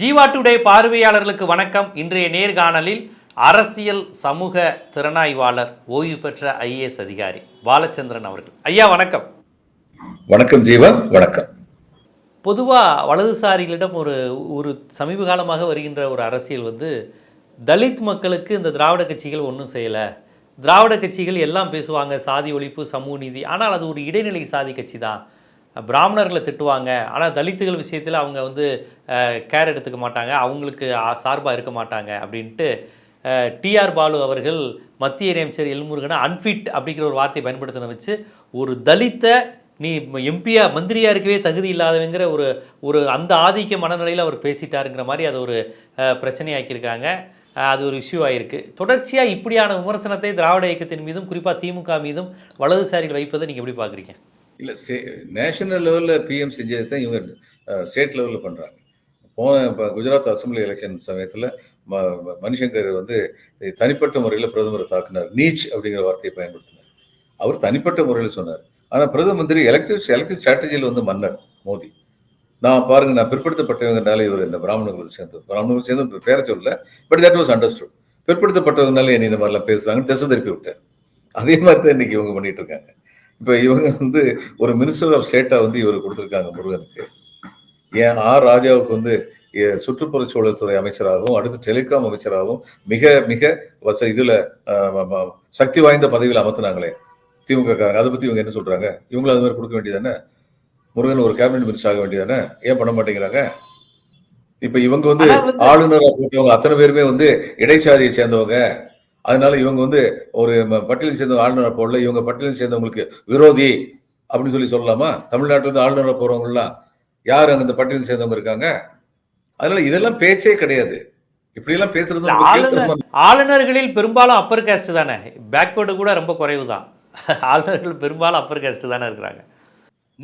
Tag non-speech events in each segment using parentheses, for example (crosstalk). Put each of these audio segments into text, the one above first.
Jeeva today பார்வையாளர்களுக்கு வணக்கம். இன்றைய நேர்காணலில் அரசியல் சமூக திறனாய்வாளர் ஓய்வு பெற்ற ஐஏஎஸ் அதிகாரி பாலச்சந்திரன் அவர்கள். ஐயா வணக்கம். வணக்கம் ஜீவா வணக்கம். பொதுவாக வலதுசாரிகளிடம் ஒரு ஒரு சமீப காலமாக வருகின்ற ஒரு அரசியல் வந்து தலித் மக்களுக்கு இந்த திராவிட கட்சிகள் ஒன்றும் செய்யலை. திராவிட கட்சிகள் எல்லாம் பேசுவாங்க சாதி ஒழிப்பு சமூக நீதி. ஆனால் அது ஒரு இடைநிலை சாதி கட்சி தான் பிராமணர்களை திட்டுவாங்க. ஆனால் தலித்துகள் விஷயத்தில் அவங்க வந்து கேர் எடுத்துக்க மாட்டாங்க. அவங்களுக்கு சார்பாக இருக்க மாட்டாங்க அப்படின்ட்டு டிஆர் பாலு அவர்கள் மத்திய இணையமைச்சர் எல்முருகனை அன்ஃபிட் அப்படிங்கிற ஒரு வார்த்தையை பயன்படுத்தின வச்சு ஒரு தலித்தை நீ எம்பியா மந்திரியாக இருக்கவே தகுதி இல்லாதவங்கிற ஒரு ஒரு அந்த ஆதிக்க மனநிலையில் அவர் பேசிட்டாருங்கிற மாதிரி அது ஒரு பிரச்சனையாக்கியிருக்காங்க. அது ஒரு இஷ்யூ ஆகிருக்கு தொடர்ச்சியாக இப்படியான விமர்சனத்தை திராவிட இயக்கத்தின் மீதும் குறிப்பாக திமுக மீதும் வலதுசாரிகள் வைப்பதை நீங்கள் எப்படி பார்க்குறீங்க? இல்லை நேஷனல் லெவலில் பிஎம் செஞ்சதை தான் இவங்க ஸ்டேட் லெவலில் பண்ணுறாங்க போன இப்போ குஜராத் அசம்பிளி எலெக்ஷன் சமயத்தில் ம மணிசங்கர் வந்து தனிப்பட்ட முறையில் பிரதமரை தாக்குனார். நீச் அப்படிங்கிற வார்த்தையை பயன்படுத்தினார். அவர் தனிப்பட்ட முறையில் சொன்னார். ஆனால் பிரதம மந்திரி எலக்ட்ரிக் எலக்ட்ரிக் ஸ்ட்ராட்டஜியில் வந்து மன்னர் மோடி நான் பாருங்க நான் பிற்படுத்தப்பட்டவங்கனால இவர் இந்த பிராமணர்கள் சேர்ந்து பிராமணர்கள் சேர்ந்து பேர பேரை சொல்லல பட் தட் வாஸ் அண்டர்ஸ்டுட் பிற்படுத்தப்பட்டவங்கனால என்னை இந்த மாதிரிலாம் பேசுகிறாங்கன்னு திசை திருப்பி விட்டார். அதே மாதிரி தான் இன்னைக்கு இவங்க பண்ணிட்டு இருக்காங்க. இப்போ இவங்க வந்து ஒரு மினிஸ்டர் ஆஃப் ஸ்டேட்டா வந்து இவர் கொடுத்துருக்காங்க முருகனுக்கு. ஏன் ஆர் ராஜாவுக்கு வந்து எ- சுற்றுப்புறச் சூழல் துறை அமைச்சராகவும் அடுத்து டெலிகாம் அமைச்சராகவும் மிக மிக வச இதுல சக்தி வாய்ந்த பதவியில் அமர்த்தினாங்களே திமுக காரங்க அதை பத்தி இவங்க என்ன சொல்றாங்க? இவங்களும் அது மாதிரி கொடுக்க வேண்டியதானே முருகன் ஒரு கேபினட் மினிஸ்டர் ஆக வேண்டியதானே ஏன் பண்ண மாட்டேங்கிறாங்க? இப்ப இவங்க வந்து ஆளுநரா போட்டவங்க அத்தனை பேருமே வந்து இடைச்சாதியை சேர்ந்தவங்க. அதனால இவங்க வந்து ஒரு ம- பட்டியலை சேர்ந்தவங்க ஆளுநரா போடல. இவங்க பட்டியலை சேர்ந்தவங்களுக்கு விரோதி அப்படின்னு சொல்லி சொல்லலாமா? தமிழ்நாட்டுல இருந்து ஆளுநரா போறவங்கலாம் யார் அங்க இந்த பட்டியலை சேர்ந்தவங்க இருக்காங்க? அதனால இதெல்லாம் பேச்சே கிடையாது. இப்படி எல்லாம் பேசுறது ஆளுநர்களில் பெரும்பாலும் அப்பர் காஸ்ட் தானே. பேக்வேர்டு கூட ரொம்ப குறைவு தான் (laughs) ஆளுநர்கள் பெரும்பாலும் அப்பர் காஸ்ட் தானே இருக்கிறாங்க.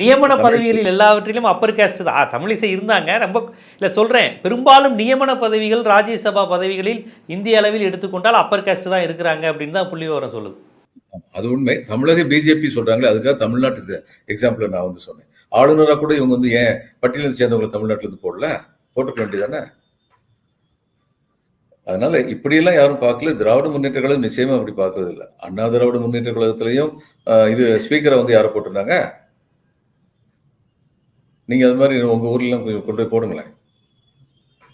நியமன பதவிகளில் எல்லாவற்றிலும் அப்பர் காஸ்ட் தான். தமிழிசை இருந்தாங்க. ரொம்ப இல்லை சொல்கிறேன் பெரும்பாலும் நியமன பதவிகள் ராஜ்யசபா பதவிகளில் இந்திய அளவில் எடுத்துக்கொண்டால் அப்பர் காஸ்ட் தான் இருக்கிறாங்க அப்படின்னு தான் புள்ளி விவரம் சொல்லுது. அது உண்மை. தமிழக பிஜேபி சொல்றாங்களே அதுக்காக தமிழ்நாட்டு எக்ஸாம்பிள் நான் வந்து சொன்னேன். ஆளுநரா கூட இவங்க வந்து ஏன் பட்டியலில் சேர்ந்தவங்களை தமிழ்நாட்டுல இருந்து போடல? போட்டுக்க வேண்டியதானே? அதனால இப்படியெல்லாம் யாரும் பார்க்கல. திராவிட முன்னேற்ற கழகம் நிச்சயமா அப்படி பார்க்கறது இல்லை அண்ணா திராவிட முன்னேற்ற கழகத்திலையும் இது ஸ்பீக்கரை வந்து யாரை போட்டிருந்தாங்க? நீங்க அது மாதிரி உங்க ஊர்ல எல்லாம் கொஞ்சம் கொண்டு போய் போடுங்களேன்.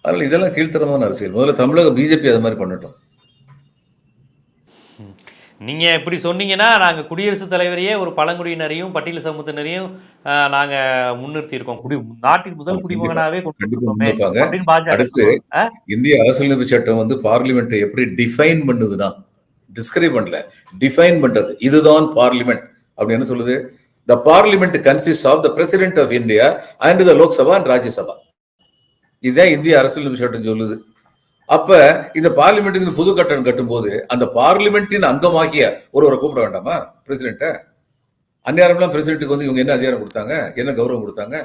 அதனால இதெல்லாம் கீழ்த்தரமான அரசியல். முதல்ல தமிழக பிஜேபி அது மாதிரி பண்ணட்டும். நீங்கள் இப்படி சொன்னீங்கன்னா நாங்கள் குடியரசுத் தலைவரையே ஒரு பழங்குடியினரையும் பட்டியல் சமூகத்தினரையும் நாங்கள் முன்னிறுத்தியிருக்கோம். குடி நாட்டின் முதல் பாஜக அடுத்து? இந்திய அரசியலமைப்பு சட்டம் வந்து பார்லிமெண்ட்டை எப்படி டிஃபைன் பண்ணுதுன்னா டிஸ்கிரைப் பண்ணல டிஃபைன் பண்றது. இதுதான் பார்லிமெண்ட் அப்படின்னு the parliament consist of the president of India and the Lok Sabha and Rajya Sabha இதுதான் இந்திய அரசியல் சட்டம் சொல்லுது. அப்ப இந்த பார்லிமெண்ட்டுக்கு புது கட்டணம் கட்டும்போது அந்த பார்லிமெண்டின் அங்கமாகிய ஒருவரை கூப்பிட வேண்டாமா? பிரசிடென்ட்ட அந்நேரம்லாம் பிரசிடென்ட்டுக்கு வந்து இவங்க என்ன அதிகாரம் கொடுத்தாங்க? என்ன கௌரவம் கொடுத்தாங்க?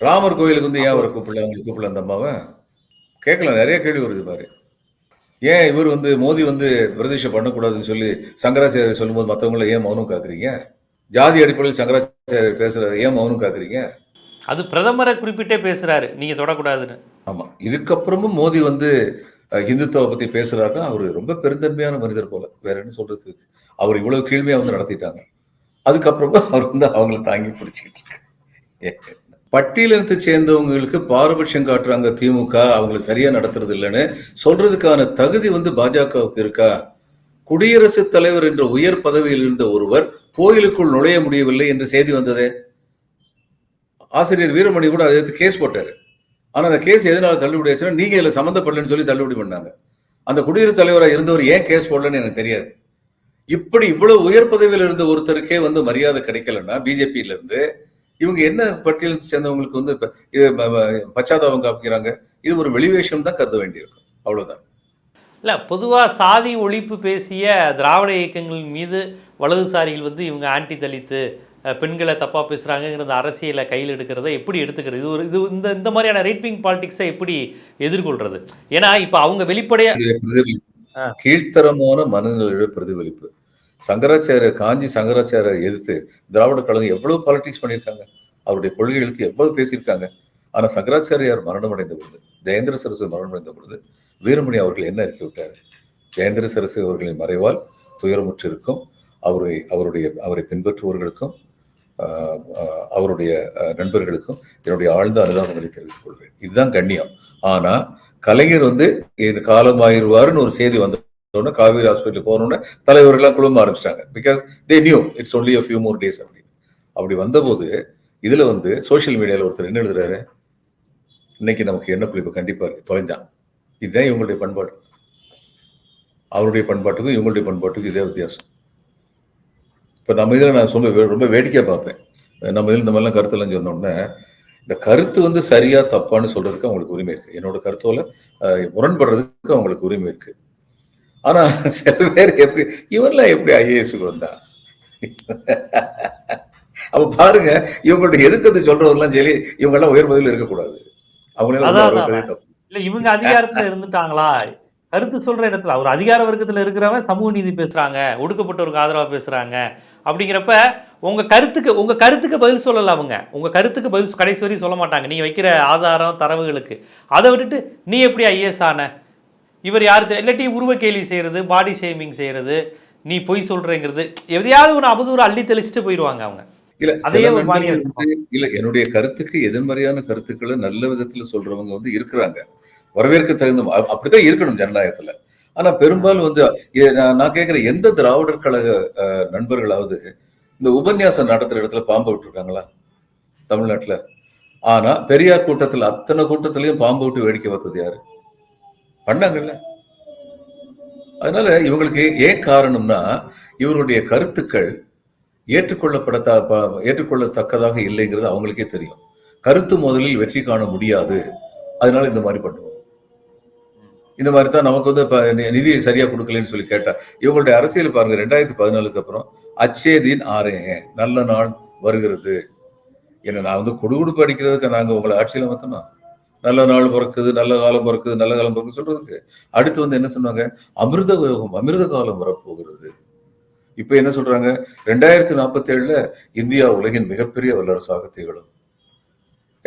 ராமர் கோயிலுக்கு வந்து ஏன் அவரை கூப்பிடல? அவங்களுக்கு கூப்பிடல அந்த அம்மாவை? கேட்கலாம் நிறைய கேள்வி வருது பாரு. ஏன் இவர் வந்து மோடி வந்து பிரதிஷ்டை பண்ணக்கூடாதுன்னு சொல்லி சங்கராச்சாரியர் சொல்லும்போது மற்றவங்கள ஏன் மௌனம் காக்குறீங்க? ஜாதி அடிப்படையில் சங்கராச்சாரியர் பேசுறது ஏன் மௌனம் காக்குறீங்க அது பிரதமரை குறிப்பிட்டே பேசுறாரு. நீங்க தொடக்கூடாதுன்னு. ஆமா. இதுக்கப்புறமும் மோடி வந்து இந்துத்துவ பத்தி பேசுறாருன்னா அவர் ரொம்ப பெருந்தன்மையான மனிதர் போல. வேற என்ன சொல்றது? அவர் இவ்வளவு கீழ்மையா வந்து நடத்திட்டாங்க. அதுக்கப்புறமும் அவர் வந்து அவங்கள தாங்கி பிடிச்சிக்கிட்டு இருக்கு. பட்டியலினத்தை சேர்ந்தவங்களுக்கு பாரபட்சம் காட்டுறாங்க திமுக. அவங்களை சரியா நடத்துறது இல்லைன்னு சொல்றதுக்கான தகுதி வந்து பாஜகவுக்கு இருக்கா? குடியரசுத் தலைவர் என்ற உயர் பதவியில் இருந்த ஒருவர் கோயிலுக்குள் நுழைய முடியவில்லை என்று செய்தி வந்ததே. ஆசிரியர் வீரமணி கூட அதை எடுத்து கேஸ் போட்டார். ஆனால் அந்த கேஸ் எதனால தள்ளுபடி ஆச்சுன்னா நீங்கள் இதில் சம்மந்தப்படலன்னு சொல்லி தள்ளுபடி பண்ணாங்க. அந்த குடியரசுத் தலைவராக இருந்தவர் ஏன் கேஸ் போடலன்னு எனக்கு தெரியாது. இப்படி இவ்வளவு உயர் பதவியில் இருந்த ஒருத்தருக்கே வந்து மரியாதை கிடைக்கலன்னா பிஜேபியில இருந்து இவங்க என்ன பட்டியல் சேர்ந்தவங்களுக்கு வந்து இப்போ பச்சாதாபம் காமிக்கிறாங்க? இது ஒரு வெளிவேஷம் தான் கருத வேண்டியிருக்கும். அவ்வளவுதான். இல்ல பொதுவா சாதி ஒழிப்பு பேசிய திராவிட இயக்கங்களின் மீது வலதுசாரிகள் வந்து இவங்க ஆன்டி தலித்து பெண்களை தப்பா பேசுறாங்கங்கிற அந்த அரசியலை கையில் எடுக்கிறத எப்படி எடுத்துக்கிறது? இது ஒரு இது இந்த இந்த மாதிரியான ரைட் விங் பாலிடிக்ஸை எப்படி எதிர்கொள்றது? ஏன்னா இப்ப அவங்க வெளிப்படையா பிரதிபலிப்பு. ஆ. கீழ்த்தரமான மனநிலையோட பிரதிபலிப்பு. சங்கராச்சாரியர் காஞ்சி சங்கராச்சாரியர் எதிர்த்து திராவிட கழகம் எவ்வளவு பாலிடிக்ஸ் பண்ணியிருக்காங்க? அவருடைய கொள்கை எழுத்து எவ்வளவு பேசியிருக்காங்க? ஆனா சங்கராச்சாரியார் மரணம் அடைந்த பொழுது ஜெயேந்திர சரஸ்வதி மரணமடைந்த பொழுது வீரமணி அவர்கள் என்ன அறிக்கை விட்டார்? ஜெயேந்திர சரசு அவர்களின் மறைவால் துயரமுற்றிருக்கும். அவரை அவருடைய அவரை பின்பற்றுபவர்களுக்கும் அவருடைய நண்பர்களுக்கும் என்னுடைய ஆழ்ந்த அனுதாபங்களை தெரிவித்துக் கொள்வேன் இதுதான் கண்ணியம். ஆனா கலைஞர் வந்து இது காலமாயிருவாருன்னு ஒரு செய்தி வந்த உடனே காவேரி ஹாஸ்பிட்டல் போனோடனே தலைவர்கள்லாம் குழும ஆரம்பிச்சிட்டாங்க. Because they knew it's only a few more days அப்படின்னு. அப்படி வந்தபோது இதுல வந்து சோஷியல் மீடியாவில் ஒருத்தர் என்ன எழுதுறாரு? இன்னைக்கு நமக்கு என்ன குறிப்பு கண்டிப்பா இருக்கு. தொலைஞ்சான். இதுதான் இவங்களுடைய பண்பாடு. அவருடைய பண்பாட்டுக்கும் இவங்களுடைய பண்பாட்டுக்கும் இதே வித்தியாசம். இப்ப நம்ம இதில் நான் சொல்ல ரொம்ப வேடிக்கையா பார்ப்பேன். நம்ம இதில் இந்த மாதிரிலாம் கருத்தெல்லாம் சொன்னோம்னா இந்த கருத்து வந்து சரியா தப்பான்னு சொல்றதுக்கு அவங்களுக்கு உரிமை இருக்கு. என்னோட கருத்தோல முரண்படுறதுக்கு அவங்களுக்கு உரிமை இருக்கு. ஆனா சில பேர் எப்படி இவன்லாம் எப்படி ஐஏஎஸ்க்கு வந்தா? அப்ப பாருங்க இவங்கள்ட்ட எதுக்கத்து சொல்றவங்கலாம் சரி இவங்க எல்லாம் உயர் பதவியில் இருக்கக்கூடாது. அவங்களே தப்பு. இல்ல இவங்க அதிகாரத்துல இருந்துட்டாங்களா? கருத்து சொல்ற இடத்துல அவர் அதிகார வர்க்கத்துல இருக்கிறவன் சமூக நீதி பேசுறாங்க ஒடுக்கப்பட்டவருக்கு ஆதரவா பேசுறாங்க அப்படிங்கிறப்ப உங்க கருத்துக்கு உங்க கருத்துக்கு பதில் சொல்லல அவங்க. உங்க கருத்துக்கு பதில் கடைசி வரையும் சொல்ல மாட்டாங்க. நீங்க வைக்கிற ஆதாரம் தரவுகளுக்கு. அதை விட்டுட்டு நீ எப்படி ஐஏஎஸ் ஆன? இவர் யாரு இல்லாட்டி உருவ கேள்வி செய்யறது பாடி ஷேமிங் செய்யறது நீ பொய் சொல்றேங்கிறது எதையாவது ஒரு அவதூறு அள்ளி தெளிச்சுட்டு போயிடுவாங்க அவங்க. இல்ல சில இல்ல என்னுடைய கருத்துக்கு எதிர்மறையான கருத்துக்களை நல்ல விதத்துல சொல்றவங்க வந்து இருக்கிறாங்க. வரவேற்க தகுந்த அ- அப்படித்தான் இருக்கணும் ஜனநாயகத்துல. ஆனா பெரும்பாலும் வந்து நான் கேட்கிறேன் எந்த திராவிடர் கழக நண்பர்களாவது இந்த உபன்யாசம் நடத்துற இடத்துல பாம்பை விட்டுருக்காங்களா? தமிழ்நாட்டுல. ஆனா பெரியார் கூட்டத்துல அத்தனை கூட்டத்திலயும் பாம்பு விட்டு வேடிக்கை பார்த்தது யாரு? பண்ணாங்கல்ல. அதனால இவங்களுக்கு ஏன் காரணம்னா இவருடைய கருத்துக்கள் ஏற்றுக்கொள்ளப்படத்தா ஏற்றுக்கொள்ளத்தக்கதாக இல்லைங்கிறது அவங்களுக்கே தெரியும். கருத்து முதலில் வெற்றி காண முடியாது. அதனால இந்த மாதிரி பண்ணுவோம். இந்த மாதிரி தான் நமக்கு வந்து இப்போ நி- நிதி கொடுக்கலன்னு சொல்லி கேட்டா இவங்களுடைய அரசியல் பாருங்க ரெண்டாயிரத்தி பதினாலுக்கு அப்புறம் அச்சேதீன் ஆறேங்க நல்ல நாள் வருகிறது. என்ன நான் வந்து குடுகுடுப்பு அடிக்கிறதுக்கு நாங்கள் உங்களை ஆட்சியில் மாற்றணும் நல்ல நாள் பிறக்குது நல்ல காலம் பிறக்குது நல்ல காலம் பிறக்குது சொல்றதுக்கு. அடுத்து வந்து என்ன சொன்னாங்க? அமிர்த அமிர்த காலம் வரப்போகிறது. இப்போ என்ன சொல்றாங்க? ரெண்டாயிரத்தி நாற்பத்தி ஏழுல இந்தியா உலகின் மிகப்பெரிய வல்லரசாக திகழும்.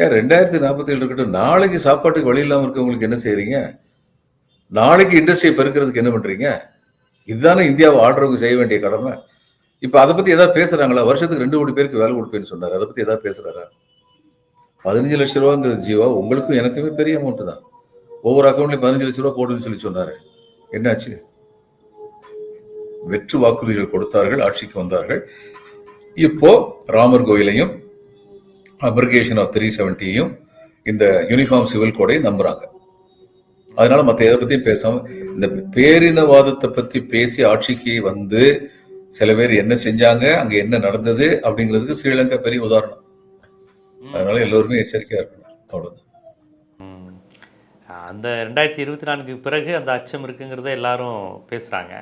ஏன் ரெண்டாயிரத்தி நாற்பத்தி ஏழு இருக்கட்டும் நாளைக்கு சாப்பாட்டுக்கு வழி இல்லாமல் இருக்கவங்களுக்கு என்ன செய்றீங்க? நாளைக்கு இண்டஸ்ட்ரியை பெருக்கிறதுக்கு என்ன பண்றீங்க? இதுதானே இந்தியாவை ஆடுறவங்க செய்ய வேண்டிய கடமை. இப்போ அதை பத்தி ஏதாவது பேசுறாங்களா? வருஷத்துக்கு ரெண்டு கோடி பேருக்கு வேலை கொடுப்பேன்னு சொன்னார். அதை பத்தி ஏதாவது பேசுறாரா? பதினஞ்சு லட்ச ரூபாங்கிறது ஜீவா உங்களுக்கும் எனக்குமே பெரிய அமௌண்ட் தான். ஒவ்வொரு அக்கௌண்ட்லேயும் பதினஞ்சு லட்ச ரூபா போடுன்னு சொல்லி சொன்னாரு. என்னாச்சு? வெற்று வாக்குறுதிகள் கொடுத்தார்கள் ஆட்சிக்கு வந்தார்கள். இப்போ ராமர் கோயிலையும் அப்ரிகேஷன் ஆஃப் த்ரீ செவன்ட்டியும் இந்த யூனிஃபார்ம் சிவில் கோடையும் நம்புறாங்க. அதனால மத்த எதை பத்தியும் பேசாம இந்த பேரினவாதத்தை பத்தி பேசி ஆட்சிக்கு வந்து சில பேர் என்ன செஞ்சாங்க அங்க என்ன நடந்தது அப்படிங்கிறதுக்கு ஸ்ரீலங்கா பெரிய உதாரணம். அதனால எல்லோருமே எச்சரிக்கையா இருக்கணும். அவ்வளவுதான். அந்த ரெண்டாயிரத்தி இருபத்தி நான்குக்கு பிறகு அந்த அச்சம் இருக்குங்கிறத எல்லாரும் பேசுகிறாங்க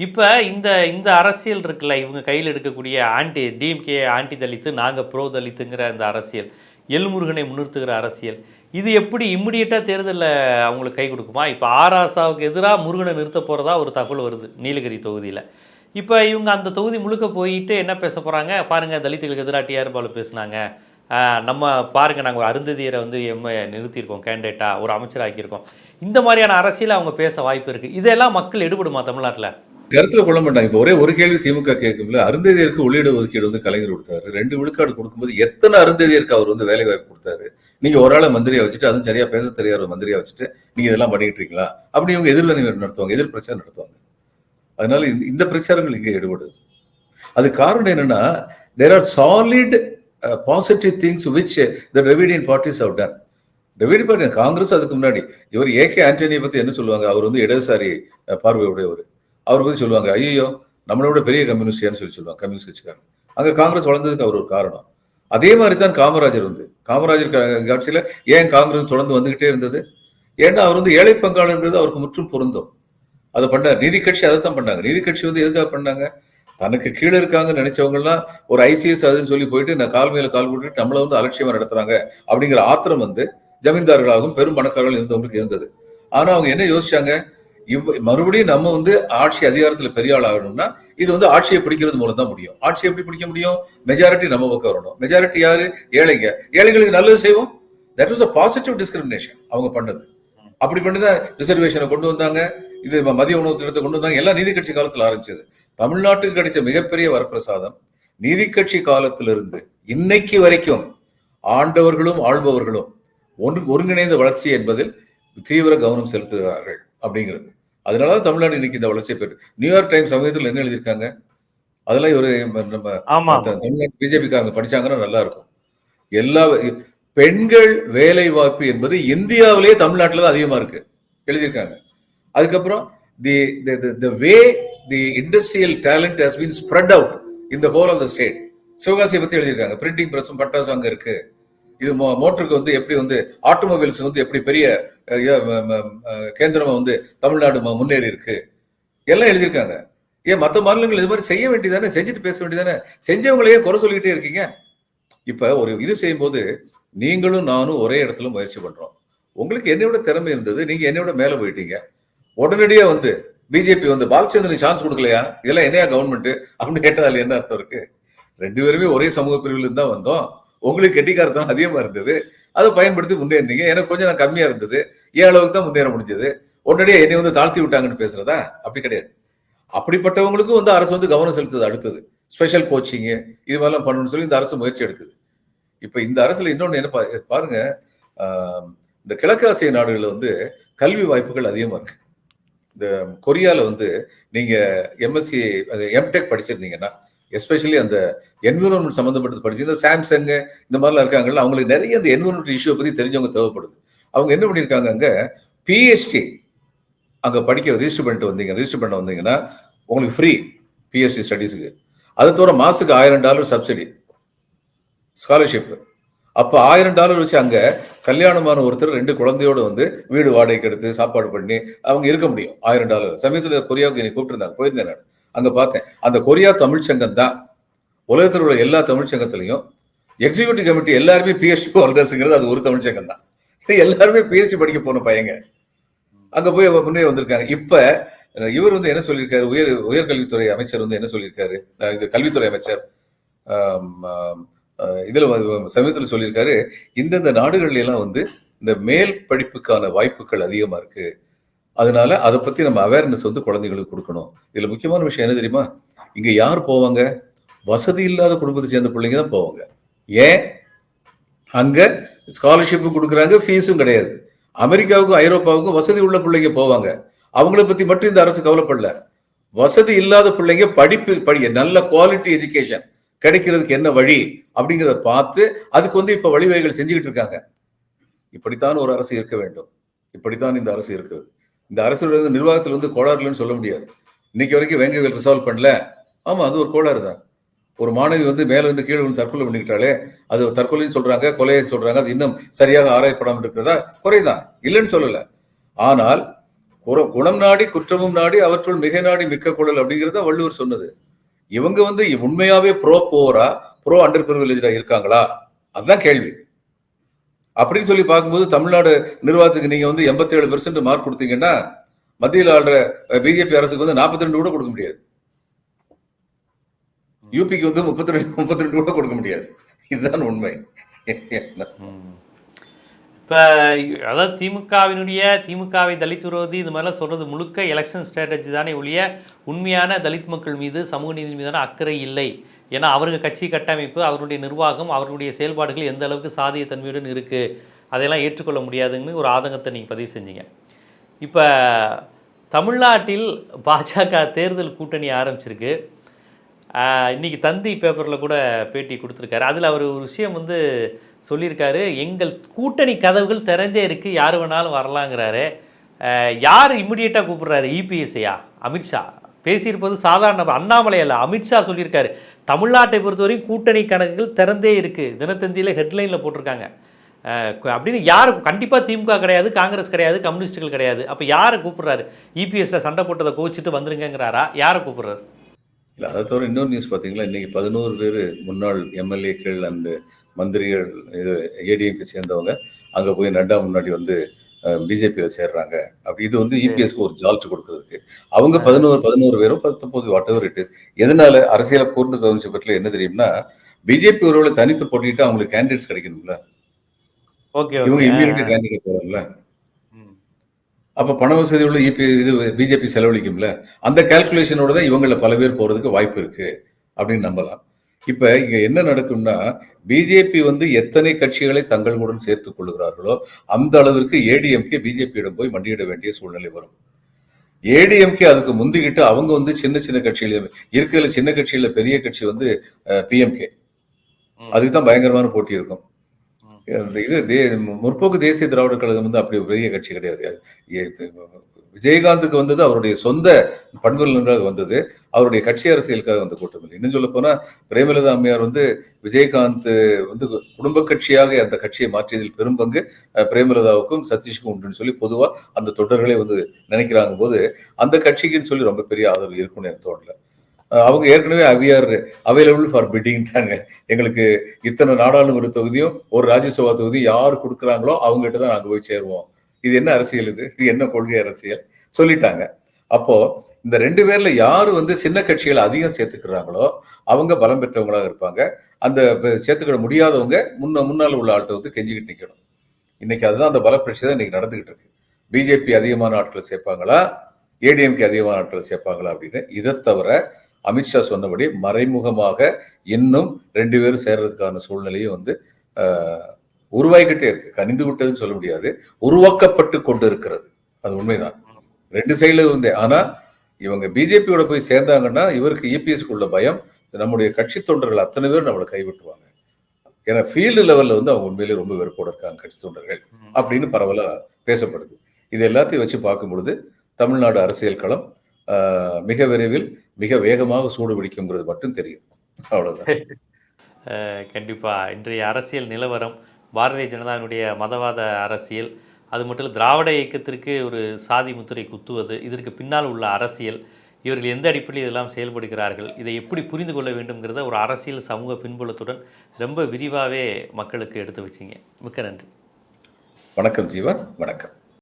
இப்போ இந்த இந்த அரசியல் இருக்குல்ல இவங்க கையில் எடுக்கக்கூடிய ஆன்டி டிஎம்கே ஆன்டி தலித்து நாங்கள் ப்ரோ தலித்துங்கிற அந்த அரசியல் எல்முருகனை முன்னிறுத்துகிற அரசியல் இது எப்படி இம்மிடியட்டாக தேர்தலில் அவங்களுக்கு கை கொடுக்குமா? இப்போ ஆராசாவுக்கு எதிராக முருகனை நிறுத்த போகிறதா ஒரு தகவல் வருது நீலகிரி தொகுதியில். இப்போ இவங்க அந்த தொகுதி முழுக்க போயிட்டு என்ன பேச போகிறாங்க பாருங்கள் தலித்துகளுக்கு எதிராக டிஆர் பாலு பேசுனாங்க நம்ம பாருங்கள் நாங்கள் அருந்ததியரை வந்து எம்ம நிறுத்தியிருக்கோம் கேண்டிடேட்டாக ஒரு அமைச்சராக்கியிருக்கோம். இந்த மாதிரியான அரசியல் அவங்க பேச வாய்ப்பு இருக்குது இதெல்லாம் மக்கள் எடுபடுமா தமிழ்நாட்டில்? கருத்துல கொள்ள மாட்டாங்க. இப்ப ஒரே ஒரு கேள்வி திமுக கேட்கும்ல அருந்ததியருக்கு உள்ளீடு ஒதுக்கீடு வந்து கலைஞர் கொடுத்தாரு. ரெண்டு விழுக்காடு கொடுக்கும்போது எத்தனை அருந்ததியருக்கு அவர் வந்து வேலை வாய்ப்பு கொடுத்தாரு? நீங்க ஒரு ஆளை மந்திரியா வச்சுட்டு அதுவும் சரியா பேச தெரியாத ஒரு மந்திரியா வச்சுட்டு நீங்க இதெல்லாம் பண்ணிட்டு இருக்கீங்களா? அப்படி இவங்க எதிர்வினை நடத்துவாங்க எதிர் பிரச்சாரம் நடத்துவாங்க. அதனால இந்த- இந்த பிரச்சாரங்கள் இங்க ஈடுபடுது. அது காரணம் என்னன்னா there are solid positive things which the Dravidian parties have done Dravidian party Congress அதுக்கு முன்னாடி. இவர் ஏகே ஆண்டனியை பத்தி என்ன சொல்லுவாங்க? அவர் வந்து இடதுசாரி uh, பார்வையுடையவர். அவர் பற்றி சொல்லுவாங்க ஐயோ நம்மளை விட பெரிய கம்யூனிஸ்டியான்னு சொல்லி சொல்லுவாங்க கம்யூனிஸ்ட் கட்சிக்காரன் அங்கே காங்கிரஸ் வளர்ந்ததுக்கு அவர் ஒரு காரணம். அதே மாதிரி தான் காமராஜர் வந்து. காமராஜர் கட்சியில் ஏன் காங்கிரஸ் தொடர்ந்து வந்துகிட்டே இருந்தது? ஏன்னா அவர் வந்து ஏழை பங்காளர்ன்றது அவருக்கு முற்றும் பொருந்தும். அதை பண்ணார். நீதி கட்சி அதை தான் பண்ணாங்க. நீதி கட்சி வந்து எதுக்காக பண்ணாங்க? தனக்கு கீழே இருக்காங்கன்னு நினைச்சவங்கலாம் ஒரு ஐசிஎஸ் அதுன்னு சொல்லி போயிட்டு நான் கால் மேல கால் போட்டு நம்மளை வந்து அலட்சியமா நடத்துறாங்க அப்படிங்கிற ஆத்திரம் வந்து ஜமீன்தார்களாகவும் பெரும் பணக்காரர்கள் இருந்தவங்களுக்கு இருந்தது. ஆனா அவங்க என்ன யோசிச்சாங்க? இவ் மறுபடியும் நம்ம வந்து ஆட்சி அதிகாரத்துல பெரிய ஆள் ஆகணும்னா இது வந்து ஆட்சியை பிடிக்கிறது மூலம் தான் முடியும். ஆட்சியை எப்படி பிடிக்க முடியும்? மெஜாரிட்டி நம்ம பக்கம் வரணும். மெஜாரிட்டி யாரு? ஏழைங்க. ஏழைங்களுக்கு நல்லது செய்வோம். That was a positive discrimination அவங்க பண்ணது. அப்படி பண்ணி தான் ரிசர்வேஷனை கொண்டு வந்தாங்க. இது மதிய உணவு திட்டத்தை கொண்டு வந்தாங்க. எல்லாம் நீதி கட்சி காலத்தில் ஆரம்பிச்சது. தமிழ்நாட்டுக்கு கிடைச்ச மிகப்பெரிய வரப்பிரசாதம் நீதி கட்சி காலத்திலிருந்து இன்னைக்கு வரைக்கும் ஆண்டவர்களும் ஆள்பவர்களும் ஒன்று ஒருங்கிணைந்த வளர்ச்சி என்பதில் தீவிர கவனம் செலுத்துகிறார்கள். அப்படிங்கிறது. அதனால தான் தமிழ்நாடு இன்னைக்கு இந்த வளர்ச்சியை பெற்று நியூயார்க் டைம்ஸ் சமயத்தில் என்ன எழுதியிருக்காங்க? அதெல்லாம் ஒரு நம்ம ஆமா. த- தமிழ்நாட்டு பிஜேபிக்காரங்க படிச்சாங்கன்னா நல்லா இருக்கும். எல்லா பெண்கள் வேலை வாய்ப்பு என்பது இந்தியாவிலேயே தமிழ்நாட்டில் தான் அதிகமா இருக்கு. எழுதியிருக்காங்க. அதுக்கப்புறம் the the way the industrial talent has been spread out இந்த ஹோல் ஆஃப் த ஸ்டேட் சிவகாசியை பத்தி எழுதியிருக்காங்க. பிரிண்டிங் பிரஸும் பட்டாசும் அங்க இருக்கு. இது மோ- மோட்டருக்கு வந்து எப்படி வந்து ஆட்டோமொபைல்ஸ் வந்து எப்படி பெரிய கேந்திரமா வந்து தமிழ்நாடு முன்னேறி இருக்கு எல்லாம் எழுதியிருக்காங்க. ஏன் மற்ற மாநிலங்கள் இது மாதிரி செய்ய வேண்டியதானே? செஞ்சுட்டு பேச வேண்டியதானே? செஞ்சவங்களையே குறை சொல்லிக்கிட்டே இருக்கீங்க. இப்ப ஒரு இது செய்யும்போது நீங்களும் நானும் ஒரே இடத்துல முயற்சி பண்றோம். உங்களுக்கு என்னையோட திறமை இருந்தது நீங்க என்னையோட மேல போயிட்டீங்க. உடனடியா வந்து பிஜேபி வந்து பாலச்சந்திரன் சான்ஸ் கொடுக்கலையா? இதெல்லாம் என்னையா கவர்மெண்ட் அப்படின்னு கேட்டா என்ன அர்த்தம் இருக்கு? ரெண்டு பேருமே ஒரே சமூக பிரிவில் தான் வந்தோம். உங்களுக்கு கெட்டிக்காரத்தனம் அதிகமா இருந்தது. அதை பயன்படுத்தி முன்னேறினீங்க. எனக்கு கொஞ்சம் நான் கம்மியா இருந்தது. ஏன் அளவுக்கு தான் முன்னேற முடிஞ்சது? உடனடியே என்னை வந்து தாழ்த்தி விட்டாங்கன்னு பேசுறதா? அப்படி கிடையாது. அப்படிப்பட்டவங்களுக்கும் வந்து அரசு வந்து கவனம் செலுத்துது அடுத்தது. ஸ்பெஷல் கோச்சிங்கு இது மாதிரிலாம் பண்ணணும்னு சொல்லி இந்த அரசு முயற்சி எடுக்குது. இப்போ இந்த அரசுல இன்னொன்று என்ன பாருங்க இந்த கிழக்காசிய நாடுகளில் வந்து கல்வி வாய்ப்புகள் அதிகமாக இருக்கு. இந்த கொரியாவில் வந்து நீங்கள் எம்எஸ்சி எம்டெக் படிச்சிருந்தீங்கன்னா எஸ்பெஷலி அந்த என்விரான்மெண்ட் சம்மந்தப்பட்டது இந்த சாம்சங் இந்த மாதிரிலாம் இருக்காங்கல்ல அவங்களுக்கு நிறைய அந்த என்விரான்மெண்ட் இஷ்யூ பற்றி தெரிஞ்சவங்க தேவைப்படுது. அவங்க என்ன பண்ணியிருக்காங்க அங்கே? பிஹெச்டி அங்கே படிக்க ரிஜிஸ்டர் பண்ணிட்டு வந்தீங்க ரிஜிஸ்டர் பண்ண வந்தீங்கன்னா உங்களுக்கு ஃப்ரீ பிஎஸ்சி ஸ்டடீஸுக்கு அது தவிர மாதத்துக்கு ஆயிரம் டாலர் சப்சிடி ஸ்காலர்ஷிப் அப்போ ஆயிரம் டாலர் வச்சு அங்கே கல்யாணமான ஒருத்தர் ரெண்டு குழந்தையோட வந்து வீடு வாடகைக்கு எடுத்து சாப்பாடு பண்ணி அவங்க இருக்க முடியும். ஆயிரம் டாலர். சமயத்தில் கொரியாவுக்கு என்னை கூப்பிட்டுருந்தாங்க போயிருந்தேன் நான். அங்கே பார்த்தேன். அந்த கொரியா தமிழ்ச்சங்கம் தான். உலகத்தில் உள்ள எல்லா தமிழ்ச்சங்கத்திலையும் எக்ஸிக்யூட்டிவ் கமிட்டி எல்லாருமே பிஎஸ்சி ஹோல்டர்ஸுங்கிறது அது ஒரு தமிழ்ச்சங்கம் தான். எல்லாருமே பிஎஸ்சி படிக்க போன பையங்க. அங்கே போய் முன்னே வந்திருக்காங்க. இப்போ இவர் வந்து என்ன சொல்லியிருக்காரு? உயர் உயர்கல்வித்துறை அமைச்சர் வந்து என்ன சொல்லியிருக்காரு? இது கல்வித்துறை அமைச்சர். இதில் சமீபத்தில் சொல்லியிருக்காரு இந்தந்த நாடுகள்லாம் வந்து இந்த மேல் படிப்புக்கான வாய்ப்புகள் அதிகமாக இருக்குது அதனால அதை பத்தி நம்ம அவேர்னஸ் வந்து குழந்தைகளுக்கு கொடுக்கணும். இதுல முக்கியமான விஷயம் என்ன தெரியுமா? இங்க யார் போவாங்க? வசதி இல்லாத குடும்பத்தை சேர்ந்த பிள்ளைங்க தான் போவாங்க. ஏன்? அங்க ஸ்காலர்ஷிப்பும் கொடுக்குறாங்க ஃபீஸும் கிடையாது. அமெரிக்காவுக்கும் ஐரோப்பாவுக்கும் வசதி உள்ள பிள்ளைங்க போவாங்க. அவங்கள பத்தி மட்டும் இந்த அரசு கவலைப்படல. வசதி இல்லாத பிள்ளைங்க படிப்பு படி நல்ல குவாலிட்டி எஜுகேஷன் கிடைக்கிறதுக்கு என்ன வழி? அப்படிங்கிறத பார்த்து அதுக்கு வந்து இப்ப வழிவகைகள் செஞ்சுக்கிட்டு இருக்காங்க. இப்படித்தான் ஒரு அரசு இருக்க வேண்டும். இப்படித்தான் இந்த அரசு இருக்கிறது. இந்த அரசோட நிர்வாகத்தில் வந்து கோளாறுலன்னு சொல்ல முடியாது. இன்னைக்கு வரைக்கும் வேங்கைகள் ரிசால்வ் பண்ணல. ஆமாம் அது ஒரு கோளாறு தான். ஒரு மாணவி வந்து மேலே வந்து கீழே வந்து தற்கொலை பண்ணிக்கிட்டாலே அது தற்கொலைன்னு சொல்றாங்க கொலையை சொல்றாங்க அது இன்னும் சரியாக ஆராயப்படாமல் இருக்கிறதா? குறைதான். இல்லைன்னு சொல்லலை. ஆனால் குணம் நாடி குற்றமும் நாடி அவற்றுள் மிக நாடி மிக்க குழல் அப்படிங்கிறத வள்ளுவர் சொன்னது. இவங்க வந்து உண்மையாவே ப்ரோ போரா ப்ரோ அண்டர் பிரிவிலேஜா இருக்காங்களா? அதுதான் கேள்வி. அப்படின்னு சொல்லி பார்க்கும்போது தமிழ்நாடு நிர்வாகத்துக்கு நீங்க வந்து எண்பத்தி ஏழு பெர்சென்ட் மார்க் கொடுத்தீங்கன்னா மத்தியில் ஆள்ற பிஜேபி அரசுக்கு வந்து நாற்பத்தி ரெண்டு கூட கொடுக்க முடியாது. யூபிக்கு வந்து முப்பத்தி ரெண்டு முப்பத்தி ரெண்டு கூட கொடுக்க முடியாது. இதுதான் உண்மை. இப்போ அதாவது திமுகவினுடைய திமுகவை தலித் விரோதி இது மாதிரிலாம் சொல்கிறது முழுக்க எலெக்ஷன் ஸ்ட்ராட்டஜி தானே ஒழிய உண்மையான தலித் மக்கள் மீது சமூக நீதி மீதான அக்கறை இல்லை. ஏன்னா அவருக்கு கட்சி கட்டமைப்பு அவருடைய நிர்வாகம் அவருடைய செயல்பாடுகள் எந்த அளவுக்கு சாதிய தன்மையுடன் இருக்குது அதையெல்லாம் ஏற்றுக்கொள்ள முடியாதுன்னு ஒரு ஆதங்கத்தை நீங்கள் பதிவு செஞ்சீங்க. இப்போ தமிழ்நாட்டில் பாஜக தேர்தல் கூட்டணி ஆரம்பிச்சிருக்கு. இன்றைக்கி இன்னைக்கு தந்தி பேப்பரில் கூட பேட்டி கொடுத்துருக்காரு. அதில் அவர் ஒரு விஷயம் வந்து சொல்லியிருக்காரு எங்கள் கூட்டணி கதவுகள் திறந்தே இருக்குது யார் வேணாலும் வரலாங்கிறாரு. யார் இம்மிடியேட்டாக கூப்பிட்றாரு? இபிஎஸ்ஐயா அமித்ஷா. பேசியிருப்பது சாதாரண அண்ணாமலை அல்ல. அமித்ஷா சொல்லியிருக்காரு தமிழ்நாட்டை பொறுத்தவரையும் கூட்டணி கணக்குகள் திறந்தே இருக்குது தினத்தந்தியில் ஹெட்லைனில் போட்டிருக்காங்க. அப்படின்னு யார் கண்டிப்பாக திமுக கிடையாது காங்கிரஸ் கிடையாது கம்யூனிஸ்ட்டுகள் கிடையாது. அப்போ யாரை கூப்பிட்றாரு? இபிஎஸ்ல சண்டை போட்டதை கோச்சிட்டு வந்துருங்கிறாரா யாரை கூப்பிட்றாரு? இல்லை அதை தவிர இன்னொரு நியூஸ் பார்த்தீங்களா இன்றைக்கி பதினோரு பேர் முன்னாள் எம்எல்ஏக்கள் அண்டு மந்திரிகள் இது ஏடிஎம்கே சேர்ந்தவங்க. அங்கே போய் நட்டா முன்னாடி வந்து பிஜேபியில சேர்றாங்க. அப்படி இது வந்து இபிஎஸ்க்கு ஒரு ஜால்ட் கொடுக்கறதுக்கு. அவங்க பதினோரு பதினோரு பேரும் பத்தொன்பது வாட் எவர் இட்டு எதனால அரசியல கூர்ந்து கவனிச்ச பற்றில என்ன தெரியும்னா பிஜேபி ஒருவேளை தனித்து போட்டிட்டு அவங்களுக்கு கேண்டிடேட்ஸ் கிடைக்கணும்ல. இவங்க இம்மீடியட் கேண்டிடேட் போகல அப்ப பண வசதி உள்ள இபி இது பிஜேபி செலவழிக்கும்ல. அந்த கால்குலேஷனோட தான் இவங்கள பல பேர் போறதுக்கு வாய்ப்பு இருக்கு. அப்படின்னு நம்பலாம். இப்ப இங்க என்ன நடக்கும்னா பிஜேபி வந்து எத்தனை கட்சிகளை தங்களுடன் சேர்த்துக் கொள்கிறார்களோ அந்த அளவிற்கு ஏடிஎம்கே பிஜேபியிடம் போய் மண்டியிட வேண்டிய சூழ்நிலை வரும். ஏடிஎம்கே அதுக்கு முந்திக்கிட்டு அவங்க வந்து சின்ன சின்ன கட்சியில இருக்கிற சின்ன கட்சியில பெரிய கட்சி வந்து பிஎம்கே அதுக்கு தான் பயங்கரமான போட்டி இருக்கும். இது தே முற்போக்கு தேசிய திராவிட கழகம் வந்து அப்படி பெரிய கட்சி கிடையாது. விஜயகாந்துக்கு வந்தது அவருடைய சொந்த பண்புகளுக்காக வந்தது. அவருடைய கட்சி அரசியலுக்காக வந்த கூட்டம் இல்லை. இன்னும் சொல்ல போனா பிரேமலதா அம்மையார் வந்து விஜயகாந்த் வந்து குடும்ப கட்சியாக அந்த கட்சியை மாற்றியதில் பெரும் பங்கு பிரேமலதாவுக்கும் சதீஷ்க்கும் உண்டுன்னு சொல்லி பொதுவா அந்த தொண்டர்களே வந்து நினைக்கிறாங்க போது அந்த கட்சிக்குன்னு சொல்லி ரொம்ப பெரிய ஆதரவு இருக்கும்னு எனக்கு தோணல. அவங்க ஏற்கனவே அவியார் அவைலபிள் ஃபார் பிட்டிங்ட்டாங்க எங்களுக்கு இத்தனை நாடாளுமன்ற தொகுதியும் ஒரு ராஜ்யசபா தொகுதியும் யார் கொடுக்குறாங்களோ அவங்ககிட்ட தான் நாங்கள் போய் சேருவோம். இது என்ன அரசியல் இது? இது என்ன கொள்கை அரசியல்? சொல்லிட்டாங்க. அப்போ இந்த ரெண்டு பேர்ல யாரு வந்து சின்ன கட்சிகளை அதிகம் சேர்த்துக்கிறாங்களோ அவங்க பலம் பெற்றவங்களாக இருப்பாங்க. அந்த சேர்த்துக்கிட முடியாதவங்க முன்ன முன்னால் உள்ள ஆட்டை வந்து கெஞ்சிக்கிட்டு நிற்கணும் இன்னைக்கு அதுதான் அந்த பல பிரச்சனை தான் இன்னைக்கு நடந்துகிட்டு இருக்கு. பிஜேபி அதிகமான ஆட்களை சேர்ப்பாங்களா? ஏடிஎம்கே அதிகமான ஆட்களை சேர்ப்பாங்களா அப்படின்னு. இதை தவிர அமித்ஷா சொன்னபடி மறைமுகமாக இன்னும் ரெண்டு பேரும் சேர்றதுக்கான சூழ்நிலையும் வந்து உருவாகிக்கிட்டே இருக்கு. கனிந்து விட்டதுன்னு சொல்ல முடியாது. உருவாக்கப்பட்டு கொண்டு இருக்கிறது அது உண்மைதான். ரெண்டு சைடுல இருந்தே. ஆனா இவங்க பிஜேபியோட போய் சேர்ந்தாங்கன்னா இவருக்கு இபிஎஸ்க்கு உள்ள பயம் நம்முடைய கட்சி தொண்டர்கள் அத்தனை பேர் நம்மளை கைவிட்டுவாங்க ஏன்னா ஃபீல்டு லெவல்ல வந்து அவங்க உண்மையிலேயே ரொம்ப வெறுப்போடு இருக்காங்க கட்சி தொண்டர்கள் அப்படின்னு பரவலா பேசப்படுது. இது எல்லாத்தையும் வச்சு பார்க்கும் பொழுது தமிழ்நாடு அரசியல் களம் ஆஹ், மிக விரைவில் மிக வேகமாக சூடு பிடிக்குங்கிறது மட்டும் தெரியுது. அவ்வளவுதான். (laughs) கண்டிப்பாக இன்றைய அரசியல் நிலவரம் பாரதிய ஜனதாவினுடைய மதவாத அரசியல் அது மட்டும் இல்லை திராவிட இயக்கத்திற்கு ஒரு சாதி முத்திரை குத்துவது இதற்கு பின்னால் உள்ள அரசியல் இவர்கள் எந்த அடிப்படையில் இதெல்லாம் செயல்படுகிறார்கள் இதை எப்படி புரிந்து கொள்ள வேண்டும்ங்கிறத ஒரு அரசியல் சமூக பின்புலத்துடன் ரொம்ப விரிவாகவே மக்களுக்கு எடுத்து வச்சிங்க. மிக்க நன்றி. வணக்கம் ஜீவா வணக்கம்.